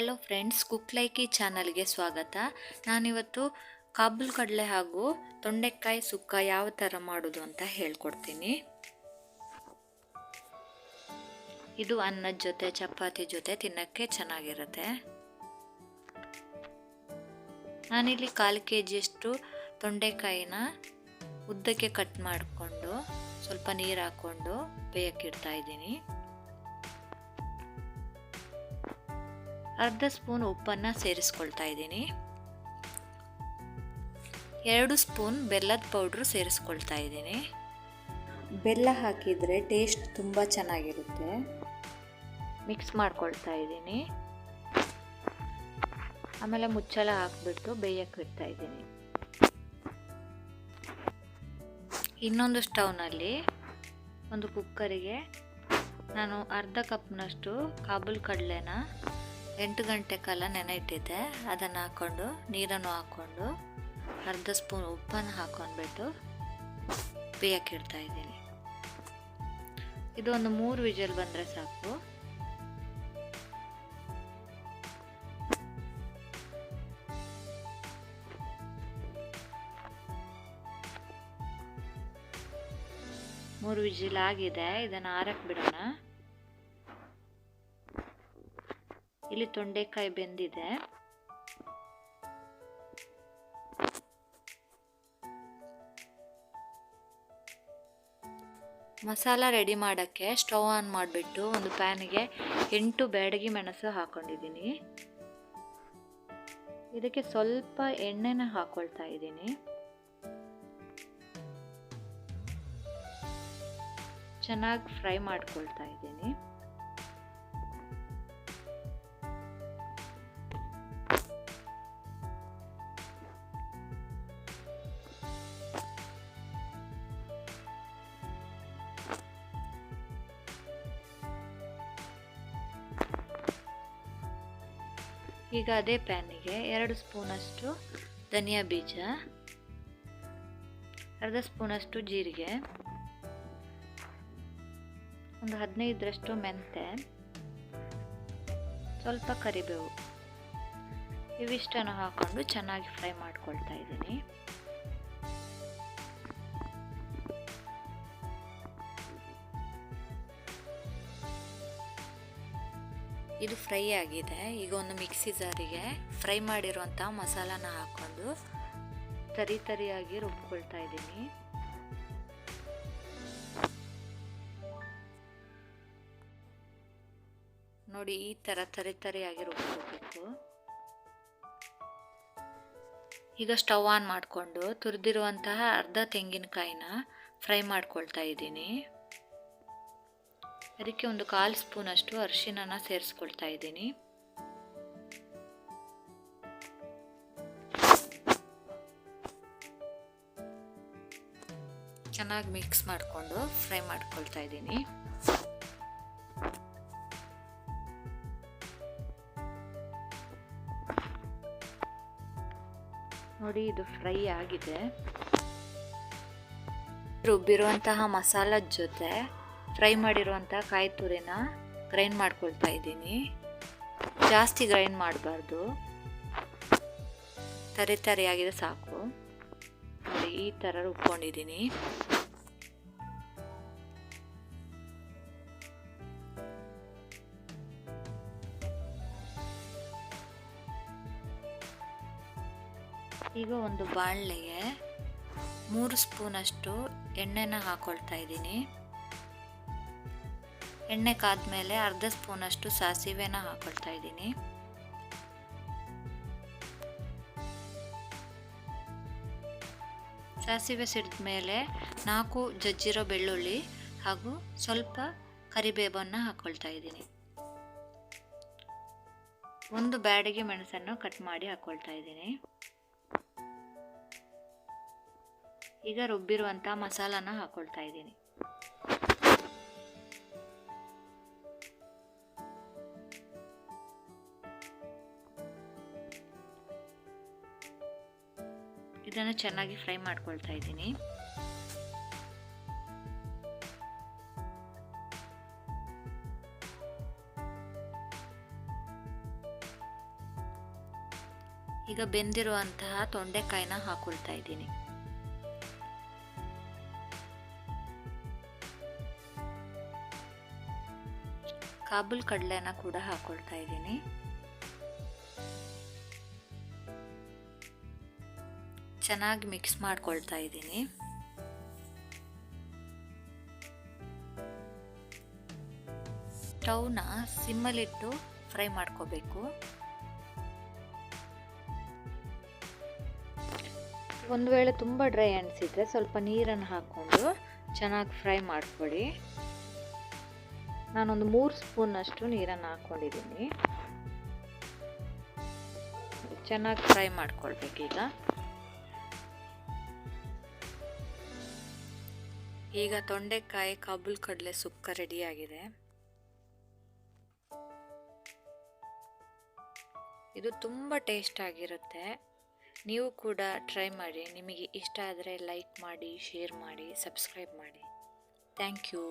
Friends, cook ಲೈಕಿ ಚಾನಲ್ಗೆ ಸ್ವಾಗತ. ನಾನಿವತ್ತು ಕಾಬೂಲ್ ಕಡಲೆ ಹಾಗೂ ತೊಂಡೆಕಾಯಿ ಸುಕ್ಕ ಯಾವ ಥರ ಮಾಡೋದು ಅಂತ ಹೇಳ್ಕೊಡ್ತೀನಿ. ಇದು ಅನ್ನದ ಜೊತೆ, ಚಪಾತಿ ಜೊತೆ ತಿನ್ನೋಕ್ಕೆ ಚೆನ್ನಾಗಿರುತ್ತೆ. ನಾನಿಲ್ಲಿ ಕಾಲು ಕೆ ಜಿಯಷ್ಟು ತೊಂಡೆಕಾಯಿನ ಉದ್ದಕ್ಕೆ ಕಟ್ ಮಾಡಿಕೊಂಡು ಸ್ವಲ್ಪ ನೀರು ಹಾಕ್ಕೊಂಡು ಬೇಯಕ್ಕಿಡ್ತಾ ಇದ್ದೀನಿ. ಅರ್ಧ ಸ್ಪೂನ್ ಉಪ್ಪನ್ನು ಸೇರಿಸ್ಕೊಳ್ತಾ ಇದ್ದೀನಿ. ಎರಡು ಸ್ಪೂನ್ ಬೆಲ್ಲದ ಪೌಡ್ರು ಸೇರಿಸ್ಕೊಳ್ತಾ ಇದ್ದೀನಿ. ಬೆಲ್ಲ ಹಾಕಿದರೆ ಟೇಸ್ಟ್ ತುಂಬ ಚೆನ್ನಾಗಿರುತ್ತೆ. ಮಿಕ್ಸ್ ಮಾಡ್ಕೊಳ್ತಾ ಇದ್ದೀನಿ. ಆಮೇಲೆ ಮುಚ್ಚಳ ಹಾಕ್ಬಿಟ್ಟು ಬೇಯಕ್ಕೆ ಬಿಡ್ತಾ ಇದ್ದೀನಿ. ಇನ್ನೊಂದು ಸ್ಟವ್ನಲ್ಲಿ ಒಂದು ಕುಕ್ಕರಿಗೆ ನಾನು ಅರ್ಧ ಕಪ್ನಷ್ಟು ಕಾಬೂಲ್ ಕಡಲೆನ ಎಂಟು ಗಂಟೆ ಕಾಲ ನೆನೆ ಇಟ್ಟಿದ್ದೆ. ಅದನ್ನು ಹಾಕ್ಕೊಂಡು, ನೀರನ್ನು ಹಾಕ್ಕೊಂಡು, ಅರ್ಧ ಸ್ಪೂನ್ ಉಪ್ಪನ್ನು ಹಾಕ್ಕೊಂಡ್ಬಿಟ್ಟು ಬೇಯಕ್ಕೆ ಇಡ್ತಾ ಇದ್ದೀನಿ. ಇದು ಒಂದು ಮೂರು ವಿಜಲ್ ಬಂದರೆ ಸಾಕು. ಮೂರು ವಿಜಿಲ್ ಆಗಿದೆ. ಇದನ್ನು ಆರಕ್ಕೆ ಬಿಡೋಣ. ಇಲ್ಲಿ ತೊಂಡೆಕಾಯಿ ಬೆಂದಿದೆ. ಮಸಾಲ ರೆಡಿ ಮಾಡೋಕ್ಕೆ ಸ್ಟವ್ ಆನ್ ಮಾಡಿಬಿಟ್ಟು ಒಂದು ಪ್ಯಾನಿಗೆ ಎಂಟು ಬ್ಯಾಡಗಿ ಮೆಣಸು ಹಾಕೊಂಡಿದ್ದೀನಿ. ಇದಕ್ಕೆ ಸ್ವಲ್ಪ ಎಣ್ಣೆನ ಹಾಕ್ಕೊಳ್ತಾ ಇದ್ದೀನಿ. ಚೆನ್ನಾಗಿ ಫ್ರೈ ಮಾಡ್ಕೊಳ್ತಾ ಇದ್ದೀನಿ. ಈಗ ಅದೇ ಪ್ಯಾನಿಗೆ ಎರಡು ಸ್ಪೂನಷ್ಟು ಧನಿಯಾ ಬೀಜ, ಅರ್ಧ ಸ್ಪೂನಷ್ಟು ಜೀರಿಗೆ, ಒಂದು ಹದಿನೈದರಷ್ಟು ಮೆಂತೆ ಸ್ವಲ್ಪ ಕರಿಬೇವು. ಇವಿಷ್ಟನ್ನು ಹಾಕ್ಕೊಂಡು ಚೆನ್ನಾಗಿ ಫ್ರೈ ಮಾಡ್ಕೊಳ್ತಾ ಇದ್ದೀನಿ. ಇದು ಫ್ರೈ ಆಗಿದೆ. ಈಗ ಒಂದು ಮಿಕ್ಸಿ ಜಾರಿಗೆ ಫ್ರೈ ಮಾಡಿರುವಂಥ ಮಸಾಲಾನ ಹಾಕ್ಕೊಂಡು ತರಿ ತರಿಯಾಗಿ ರುಬ್ಕೊಳ್ತಾ ಇದ್ದೀನಿ. ನೋಡಿ, ಈ ಥರ ತರಿ ತರಿಯಾಗಿ ರುಬ್ಕೋಬೇಕು. ಈಗ ಸ್ಟವ್ ಆನ್ ಮಾಡಿಕೊಂಡು ತುರಿದಿರುವಂತಹ ಅರ್ಧ ತೆಂಗಿನಕಾಯಿನ ಫ್ರೈ ಮಾಡ್ಕೊಳ್ತಾ ಇದ್ದೀನಿ. ಅದಕ್ಕೆ ಒಂದು ಕಾಲು ಸ್ಪೂನಷ್ಟು ಅರಿಶಿನ ಸೇರಿಸ್ಕೊಳ್ತಾ ಇದ್ದೀನಿ. ಚೆನ್ನಾಗಿ ಮಿಕ್ಸ್ ಮಾಡಿಕೊಂಡು ಫ್ರೈ ಮಾಡ್ಕೊಳ್ತಾ ಇದ್ದೀನಿ. ನೋಡಿ, ಇದು ಫ್ರೈ ಆಗಿದೆ. ರುಬ್ಬಿರುವಂತಹ ಮಸಾಲದ ಜೊತೆ ಫ್ರೈ ಮಾಡಿರುವಂಥ ಕಾಯಿ ತುರಿನ ಗ್ರೈಂಡ್ ಮಾಡ್ಕೊಳ್ತಾ ಇದ್ದೀನಿ. ಜಾಸ್ತಿ ಗ್ರೈಂಡ್ ಮಾಡಬಾರ್ದು. ತರಿ ತರಿಯಾಗಿದೆ ಸಾಕು. ನೋಡಿ, ಈ ಥರ ರುಬ್ಕೊಂಡಿದ್ದೀನಿ. ಈಗ ಒಂದು ಬಾಣಲೆಗೆ ಮೂರು ಸ್ಪೂನಷ್ಟು ಎಣ್ಣೆನ ಹಾಕ್ಕೊಳ್ತಾ ಇದ್ದೀನಿ. ಎಣ್ಣೆ ಕಾದ್ಮೇಲೆ ಅರ್ಧ ಸ್ಪೂನಷ್ಟು ಸಾಸಿವೆನ ಹಾಕೊಳ್ತಾ ಇದ್ದೀನಿ. ಸಾಸಿವೆ ಸಿಡಿದ ಮೇಲೆ ನಾಲ್ಕು ಜಜ್ಜಿರೋ ಬೆಳ್ಳುಳ್ಳಿ ಹಾಗೂ ಸ್ವಲ್ಪ ಕರಿಬೇವನ್ನು ಹಾಕ್ಕೊಳ್ತಾ ಇದ್ದೀನಿ. ಒಂದು ಬ್ಯಾಡಿಗೆ ಮೆಣಸನ್ನು ಕಟ್ ಮಾಡಿ ಹಾಕ್ಕೊಳ್ತಾ ಇದ್ದೀನಿ. ಈಗ ರುಬ್ಬಿರುವಂಥ ಮಸಾಲಾನ ಹಾಕ್ಕೊಳ್ತಾ ಇದ್ದೀನಿ. ಇದನ್ನು ಚೆನ್ನಾಗಿ ಫ್ರೈ ಮಾಡ್ಕೊಳ್ತಾ ಇದ್ದೀನಿ. ಈಗ ಬೆಂದಿರುವಂತಹ ತೊಂಡೆಕಾಯಿನ ಹಾಕೊಳ್ತಾ ಇದ್ದೀನಿ. ಕಾಬುಲ್ ಕಡಲೆನ ಕೂಡ ಹಾಕೊಳ್ತಾ ಇದ್ದೀನಿ. ಚೆನ್ನಾಗಿ ಮಿಕ್ಸ್ ಮಾಡ್ಕೊಳ್ತಾ ಇದ್ದೀನಿ. ಸ್ಟೌನ ಸಿಮ್ಮಲ್ಲಿಟ್ಟು ಫ್ರೈ ಮಾಡ್ಕೋಬೇಕು. ಒಂದು ವೇಳೆ ತುಂಬ ಡ್ರೈ ಅನಿಸಿದರೆ ಸ್ವಲ್ಪ ನೀರನ್ನು ಹಾಕ್ಕೊಂಡು ಚೆನ್ನಾಗಿ ಫ್ರೈ ಮಾಡ್ಕೊಳ್ಳಿ. ನಾನೊಂದು ಮೂರು ಸ್ಪೂನಷ್ಟು ನೀರನ್ನು ಹಾಕ್ಕೊಂಡಿದ್ದೀನಿ. ಚೆನ್ನಾಗಿ ಫ್ರೈ ಮಾಡ್ಕೊಳ್ಬೇಕೀಗ. ಈಗ ತೊಂಡೆಕಾಯಿ ಕಾಬುಲ್ ಕಡಲೆ ಸುಕ್ಕ ರೆಡಿಯಾಗಿದೆ. ಇದು ತುಂಬ ಟೇಸ್ಟ್ ಆಗಿರುತ್ತೆ. ನೀವು ಕೂಡ ಟ್ರೈ ಮಾಡಿ. ನಿಮಗೆ ಇಷ್ಟ ಆದರೆ ಲೈಕ್ ಮಾಡಿ ಶೇರ್ ಮಾಡಿ ಸಬ್ಸ್ಕ್ರೈಬ್ ಮಾಡಿ. Thank you